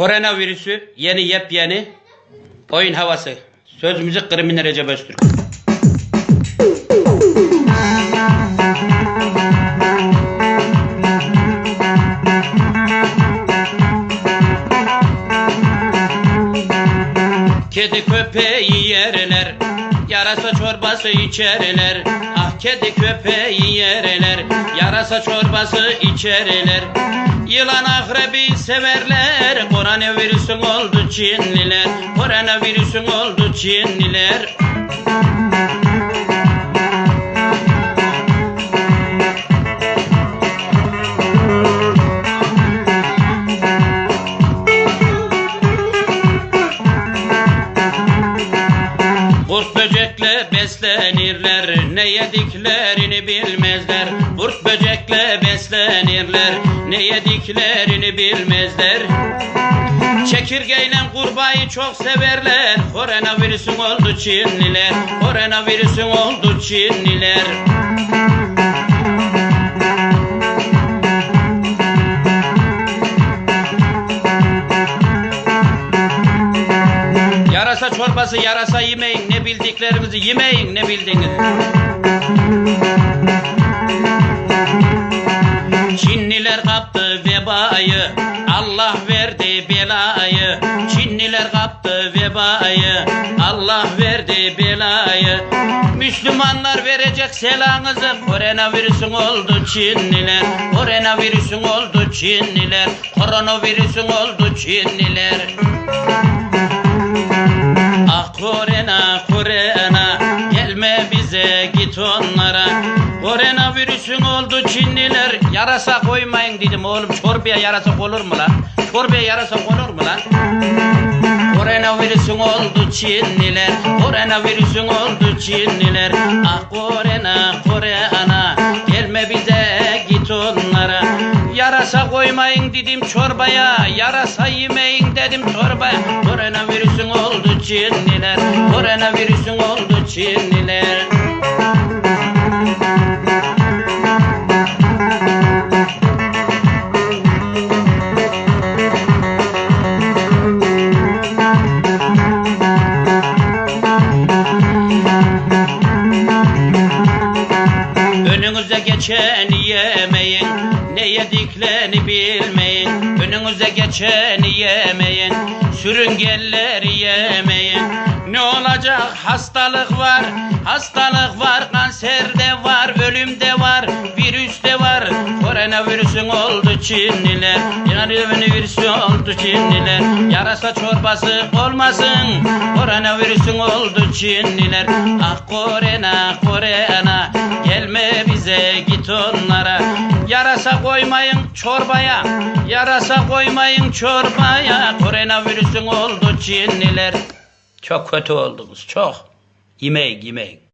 Koronavirüsü yeni yepyeni oyun havası. Söz müzik kriminal Recep Öztürk. Kedi köpeği yerler Yarasa çorbası içerler Ah kedi köpeği yerler Yarasa çorbası içerler Yılan akrebi severler Koronavirüsün oldu Çinliler. Koronavirüsün oldu Çinliler. Kurt böcekle beslenirler Ne yediklerini bilmezler. Kurt böcekle beslenirler Ne yediklerini bilmezler. Çekirgeyle kurbağayı çok severler. Koronavirüsün oldu Çinliler. Koronavirüsün oldu Çinliler. Yarasa çorbası yarasa yemeyin. Ne bildiklerinizi yemeyin ne bildiğiniz. Çinliler kaptı vebayı Allah verdi belayı. Çinliler kaptı vebayı Allah verdi belayı. Müslümanlar verecek selanızı Koronavirüsün oldu Çinliler. Koronavirüsün oldu Çinliler Koronavirüsün oldu Çinliler. Ah korena korena gelme bize git onlara Korena virüsün oldu Çinliler. Yarasa koymayın dedim oğlum. Çorbaya yarasa olur mu lan? Çorbaya yarasa konur mu lan? Korena virüsün oldu Çinliler. Korena virüsün oldu Çinliler. Ah korena korena gelme bize git onlara. Yarasa koymayın dedim çorbaya. Yarasa yemeyin dedim çorbaya. Koronavirüsün oldu Çinliler. Koronavirüsün oldu Çinliler geçeni yemeyin Ne yediklerini bilmeyin. Önünüze geçeni yemeyin Sürüngelleri yemeyin Ne olacak? Hastalık var Hastalık var kanserde var Ölümde var virüste var. Koronavirüsün oldu Çinliler Koronavirüsün oldu Çinliler. Yarasa çorbası olmasın Koronavirüsün oldu Çinliler. Ah korena korena Gelme bize git onlara Yarasa koymayın çorbaya Yarasa koymayın çorbaya. Koronavirüsün oldu Çinliler. Çok kötü oldunuz çok. Yemeyin yemeyin